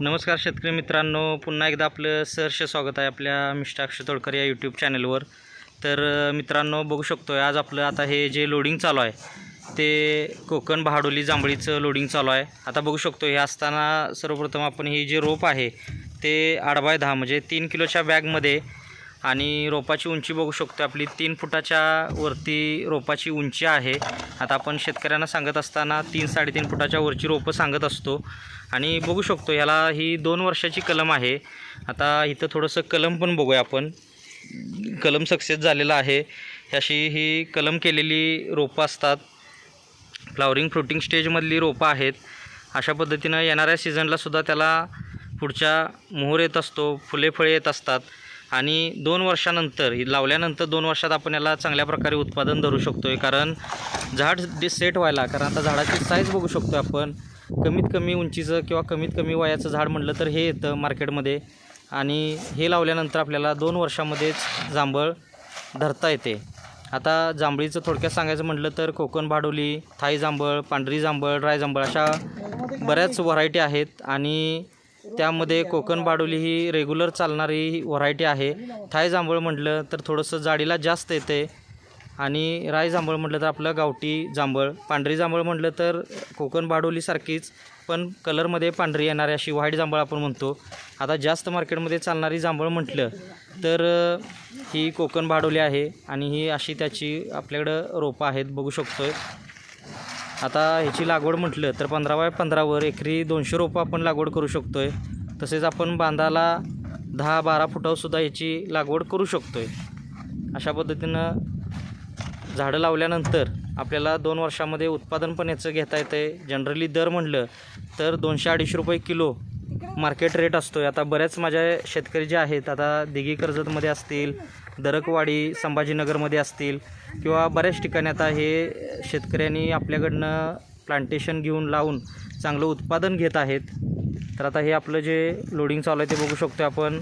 नमस्कार शेतकरी मित्रांनो. पुन्हा एकदा आपलं सहर्ष स्वागत आहे आपल्या मिस्टर अक्षय तोडकर या यूट्यूब चॅनलवर तर मित्रांनो बघू शकतो आज आपलं आता हे जे लोडिंग चालू आहे ते कोकण बहाडोली जांभळीचं लोडिंग चालू आहे. आता बघू शकतो हे असताना सर्वप्रथम आपण हे जे रोप आहे ते आडबाय दहा म्हणजे तीन किलोच्या बॅगमध्ये आणि रोपाची उंची बघू शकतो. आपली तीन फुटाच्या वरती रोपाची उंची आहे. आता आपण शेतकऱ्यांना सांगत असताना तीन साडेतीन फुटाच्या वरची रोपं सांगत असतो. आणि बघू शकतो ह्याला ही दोन वर्षाची कलम आहे. आता इथं थोडंसं कलम पण बघूया आपण. कलम सक्सेस झालेला आहे. ही अशी ही कलम केलेली रोपं असतात. फ्लावरिंग फ्रुटिंग स्टेजमधली रोपं आहेत. अशा पद्धतीनं येणाऱ्या सीझनलासुद्धा त्याला पुढच्या मोहर येत असतो फुले फळे येत असतात. आणि दोन वर्षानंतर लावल्यानंतर दोन वर्षात आपण याला चांगल्या प्रकारे उत्पादन धरू शकतो आहे कारण झाड डिस सेट व्हायला कारण आता झाडाची साईज बघू शकतो आपण. कमीत कमी उंचीचं किंवा कमीत कमी वयाचं झाड म्हटलं तर हे येतं मार्केटमध्ये आणि हे लावल्यानंतर आपल्याला दोन वर्षामध्येच जांभळ धरता येते. आता जांभळीचं थोडक्यात सांगायचं म्हटलं तर कोकण भाडोली थाई जांभळ पांढरी जांभळ ड्राय जांभळ अशा बऱ्याच व्हरायटी आहेत. आणि त्यामध्ये कोकण बाडोली ही रेग्युलर चालणारी व्हरायटी आहे. थाय जांभळ म्हटलं तर थोडंसं जाडीला जास्त येते. आणि राय जांभळ म्हटलं तर आपलं गावठी जांभळ. पांढरी जांभळ म्हटलं तर कोकण बाडोलीसारखीच पण कलरमध्ये पांढरी येणारी अशी व्हाईट जांभळ आपण म्हणतो. आता जास्त मार्केटमध्ये चालणारी जांभळ म्हटलं तर ही कोकण बाडोली आहे आणि ही अशी त्याची आपल्याकडं रोपं आहेत बघू शकतो आता ह्याची लागवड म्हटलं तर पंधरा बाय पंधरावर एकरी दोनशे रोपं आपण लागवड करू शकतो आहे तसेच आपण बांधाला दहा बारा फुटावरसुद्धा ह्याची लागवड करू शकतो आहे अशा पद्धतीनं झाडं लावल्यानंतर आपल्याला दोन वर्षामध्ये उत्पादन पण याचं घेता येतं आहे जनरली दर म्हटलं तर दोनशे अडीचशे रुपये किलो मार्केट रेट असतो आहे आता बऱ्याच माझ्या शेतकरी जे आहेत आता दिघी कर्जतमध्ये असतील दरकवाडी संभाजीनगरमध्ये असतील किंवा बऱ्याच ठिकाणी आता हे शेतकऱ्यांनी आपल्याकडनं प्लांटेशन घेऊन लावून चांगलं उत्पादन घेत आहेत. तर आता हे आपलं जे लोडिंग चालू आहे ते बघू शकतो आपण.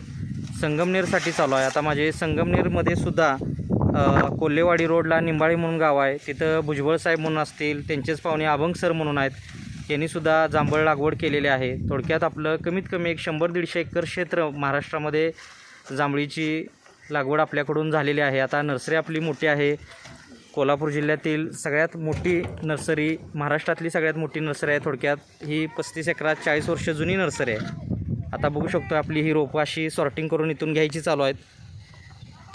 संगमनेरसाठी चालू आहे. आता माझे संगमनेरमध्ये सुद्धा कोल्हेवाडी रोडला निंबाळी म्हणून गाव आहे. तिथं भुजबळ साहेब म्हणून असतील त्यांचेच पाहुणे अभंग सर म्हणून आहेत. यांनीसुद्धा जांभळ लागवड केलेली आहे. थोडक्यात आपलं कमीत कमी एक शंभर दीडशे एकर क्षेत्र महाराष्ट्रामध्ये जांभळीची लागवड आपल्याकडून झालेली आहे. आता नर्सरी आपली मोठी आहे. कोल्हापूर जिल्ह्यातील सगळ्यात मोठी नर्सरी महाराष्ट्रातली सगळ्यात मोठी नर्सरी आहे थोडक्यात. ही पस्तीस एकरात चाळीस वर्ष जुनी नर्सरी आहे. आता बघू शकतो आपली ही रोपं अशी सॉर्टिंग करून इथून घ्यायची चालू आहेत.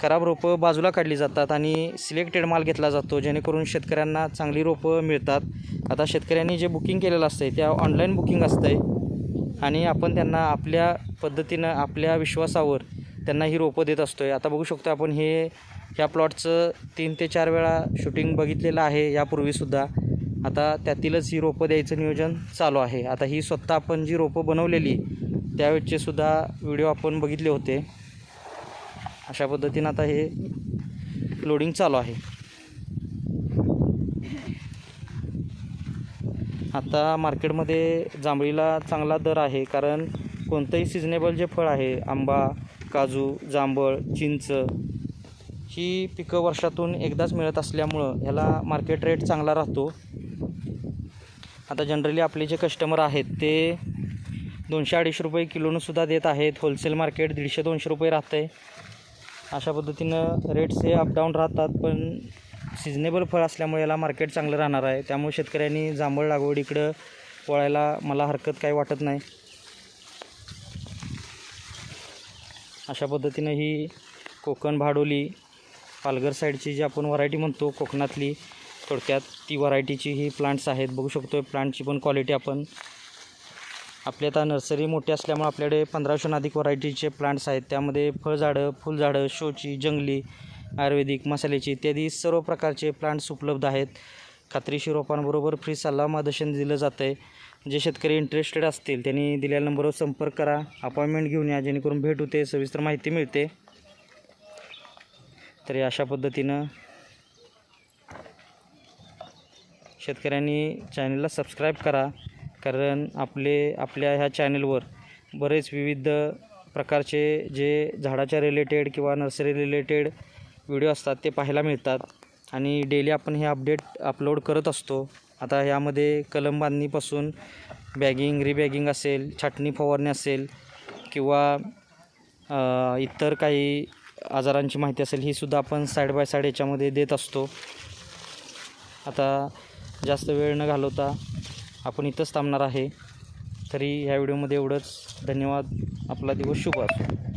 खराब रोपं बाजूला काढली जातात आणि सिलेक्टेड माल घेतला जातो जेणेकरून शेतकऱ्यांना चांगली रोपं मिळतात. आता शेतकऱ्यांनी जे बुकिंग केलेलं असतं आहे त्या ऑनलाईन बुकिंग असतं आहे आणि आपण त्यांना आपल्या पद्धतीनं आपल्या विश्वासावर त्यांना ही रोपं देत असतो आहे आता बघू शकतो आपण हे ह्या प्लॉटचं तीन ते चार वेळा शूटिंग बघितलेलं आहे यापूर्वीसुद्धा. आता त्यातीलच ही रोपं द्यायचं नियोजन चालू आहे. आता ही स्वतः आपण जी रोपं बनवलेली त्यावेळचे सुद्धा व्हिडिओ आपण बघितले होते. अशा पद्धतीनं आता हे लोडिंग चालू आहे. आता मार्केटमध्ये जांभळीला चांगला दर आहे कारण कोणतंही सिजनेबल जे फळ आहे आंबा काजू जांभळ चिंच ही पिकं वर्षातून एकदाच मिळत असल्यामुळं ह्याला मार्केट रेट चांगला राहतो. आता जनरली आपले जे कस्टमर आहेत ते दोनशे अडीचशे रुपये किलोनंसुद्धा देत आहेत. होलसेल मार्केट दीडशे दोनशे रुपये राहतं आहे अशा पद्धतीनं रेट्स हे अपडाऊन राहतात पण सिजनेबल फळ असल्यामुळे याला मार्केट चांगलं राहणार आहे. त्यामुळे शेतकऱ्यांनी जांभळ लागवडीकडं वळायला मला हरकत काही वाटत नाही. अशा पद्धतीनं ही कोकण भाडोली पालघर साईडची जी आपण व्हरायटी म्हणतो कोकणातली थोडक्यात ती व्हरायटीची ही प्लांट्स आहेत. बघू शकतो प्लांटची पण क्वालिटी आपण. आपली आता नर्सरी मोठी असल्यामुळे आपल्याकडे पंधराशेहून अधिक व्हरायटीचे प्लांट्स आहेत. त्यामध्ये फळझाडं फुलझाडं शोची जंगली आयुर्वेदिक मसाल्याची इत्यादी सर्व प्रकारचे प्लांट्स उपलब्ध आहेत. खात्रीशीर रोपांबरोबर फ्री सल्ला मार्गदर्शन दिलं जातं आहे जे शेतकरी इंटरेस्टेड असतील त्यांनी दिलेल्या नंबरवर संपर्क करा. अपॉइंटमेंट घेऊन या जेणेकरून भेट होते सविस्तर माहिती मिळते. तर अशा पद्धतीनं शेतकऱ्यांनी चॅनलला सबस्क्राईब करा. कारण आपले आपल्या ह्या चॅनलवर बरेच विविध प्रकारचे जे झाडाच्या रिलेटेड किंवा नर्सरी रिलेटेड व्हिडिओ असतात ते पाहायला मिळतात. आणि डेली आपण हे अपडेट अपलोड करत असतो. आता यामध्ये कलम बांधणीपासून बॅगिंग रिबॅगिंग असेल छाटणी फवारणी असेल किंवा इतर काही आजारांची माहिती असेल ही सुद्धा आपण साईड बाय साईड याच्यामध्ये देत असतो. आता जास्त वेळ न घालवता आपण इथंच थांबणार आहे. तरी ह्या व्हिडिओमध्ये एवढंच. धन्यवाद. आपला दिवस शुभ असो.